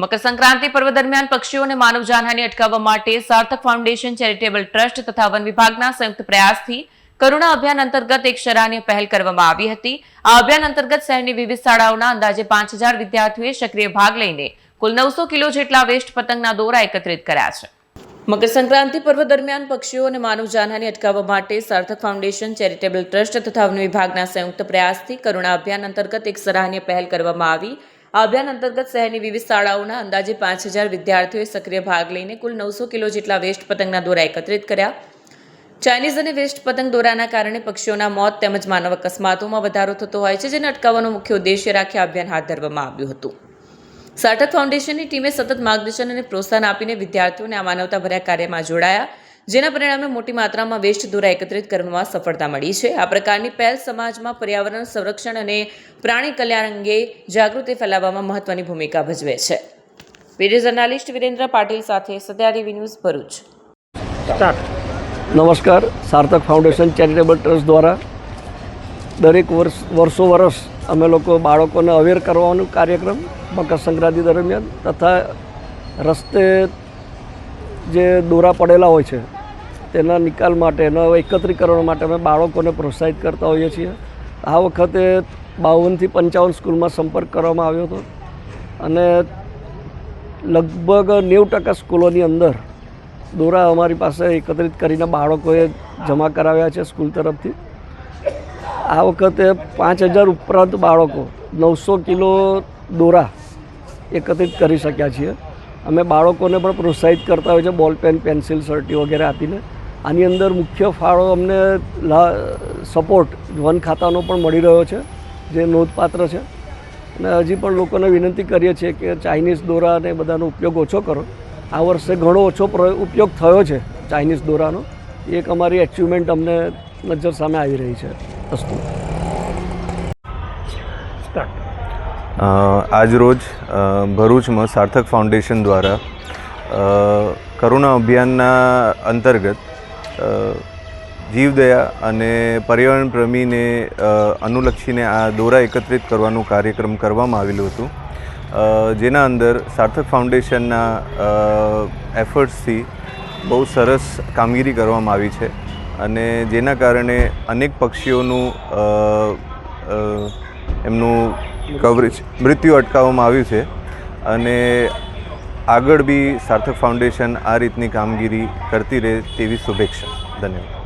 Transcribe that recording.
મકર સંક્રાંતિ પર્વ દરમિયાન પક્ષીઓ અને માનવ જાનહાની અટકાવવા માટે સાર્થક ફાઉન્ડેશન ચેરિટેબલ ટ્રસ્ટ તથા વન વિભાગના સંયુક્ત પ્રયાસથી કરુણા અભિયાન અંતર્ગત એક સરાહનીય પહેલ કરવામાં આવી હતી. આ અભિયાન અંતર્ગત શહેરની વિવિધ શાળાઓના અંદાજે પાંચ વિદ્યાર્થીઓએ સક્રિય ભાગ લઈને કુલ નવસો કિલો જેટલા વેસ્ટ પતંગના દોરા એકત્રિત કર્યા છે. મકર સંક્રાંતિ પર્વ દરમિયાન પક્ષીઓ અને માનવ જાનહાની અટકાવવા માટે સાર્થક ફાઉન્ડેશન ચેરિટેબલ ટ્રસ્ટ તથા વન વિભાગના સંયુક્ત પ્રયાસથી કરુણા અભિયાન અંતર્ગત એક સરાહનીય પહેલ કરવામાં આવી. આ અભિયાન અંતર્ગત શહેરની વિવિધ શાળાઓના અંદાજે પાંચ હજાર વિદ્યાર્થીઓએ સક્રિય ભાગ લઈને કુલ નવસો કિલો જેટલા વેસ્ટ પતંગના દોરા એકત્રિત કર્યા. ચાઇનીઝ અને વેસ્ટ પતંગ દોરાના કારણે પક્ષીઓના મોત તેમજ માનવ અકસ્માતોમાં વધારો થતો હોય છે, જેને અટકાવવાનો મુખ્ય ઉદ્દેશ્ય રાખી અભિયાન હાથ ધરવામાં આવ્યું હતું. સાર્થક ફાઉન્ડેશનની ટીમે સતત માર્ગદર્શન અને પ્રોત્સાહન આપીને વિદ્યાર્થીઓને આ માનવતાભર્યા કાર્યમાં જોડાયા. જેના પરિણામે મોટી માત્રામાં વેસ્ટ દોરા એકત્રિત કરવામાં સફળતા મળી છે. આ પ્રકારની પહેલ સમાજમાં પર્યાવરણ સંરક્ષણ અને પ્રાણી કલ્યાણ અંગે જાગૃતિ ફેલાવવામાં મહત્વની ભૂમિકા ભજવે છે. વીડિયો જર્નાલિસ્ટ વિરેન્દ્ર પાટીલ સાથે સત્યા ટીવી ન્યૂઝ ભરૂચ. નમસ્કાર. સાર્થક ફાઉન્ડેશન ચેરિટેબલ ટ્રસ્ટ દ્વારા દરેક વર્ષ વર્ષો વર્ષ અમે લોકો બાળકોને અવેર કરવાનું કાર્યક્રમ મકર સંક્રાંતિ દરમિયાન તથા રસ્તે જે દોરા પડેલા હોય છે તેના નિકાલ માટે એના એકત્રીકરણ માટે અમે બાળકોને પ્રોત્સાહિત કરતા હોઈએ છીએ. આ વખતે બાવનથી પંચાવન સ્કૂલમાં સંપર્ક કરવામાં આવ્યો હતો અને લગભગ નેવું ટકા સ્કૂલોની અંદર દોરા અમારી પાસે એકત્રિત કરીને બાળકોએ જમા કરાવ્યા છે સ્કૂલ તરફથી. આ વખતે પાંચ હજાર ઉપરાંત બાળકો નવસો કિલો દોરા એકત્રિત કરી શક્યા છીએ. અમે બાળકોને પણ પ્રોત્સાહિત કરતા હોય છે બોલ પેન, પેન્સિલ સર્ટી વગેરે આપીને. આની અંદર મુખ્ય ફાળો અમને લા સપોર્ટ વન ખાતાનો પણ મળી રહ્યો છે જે નોંધપાત્ર છે. અને હજી પણ લોકોને વિનંતી કરીએ છીએ કે ચાઇનીઝ દોરા અને બધાનો ઉપયોગ ઓછો કરો. આ વર્ષે ઘણો ઓછો ઉપયોગ થયો છે ચાઇનીઝ દોરાનો. એ એક અમારી એચિવમેન્ટ અમને નજર સામે આવી રહી છે વસ્તુ. અ, આજરોજ ભરૂચમાં સાર્થક ફાઉન્ડેશન દ્વારા કરુણા અભિયાનના અંતર્ગત જીવદયા અને પર્યાવરણ પ્રેમીને અનુલક્ષીને આ દોરા એકત્રિત કરવાનું કાર્યક્રમ કરવામાં આવેલું હતું. જેના અંદર સાર્થક ફાઉન્ડેશનના એફર્ટ્સથી બહુ સરસ કામગીરી કરવામાં આવી છે અને જેના કારણે અનેક પક્ષીઓનું એમનું કવરેજ મૃત્યુ અટકાવવામાં આવ્યું છે. અને આગળ બી સાર્થક ફાઉન્ડેશન આ રીતની કામગીરી કરતી રહે તેવી શુભેચ્છા. ધન્યવાદ.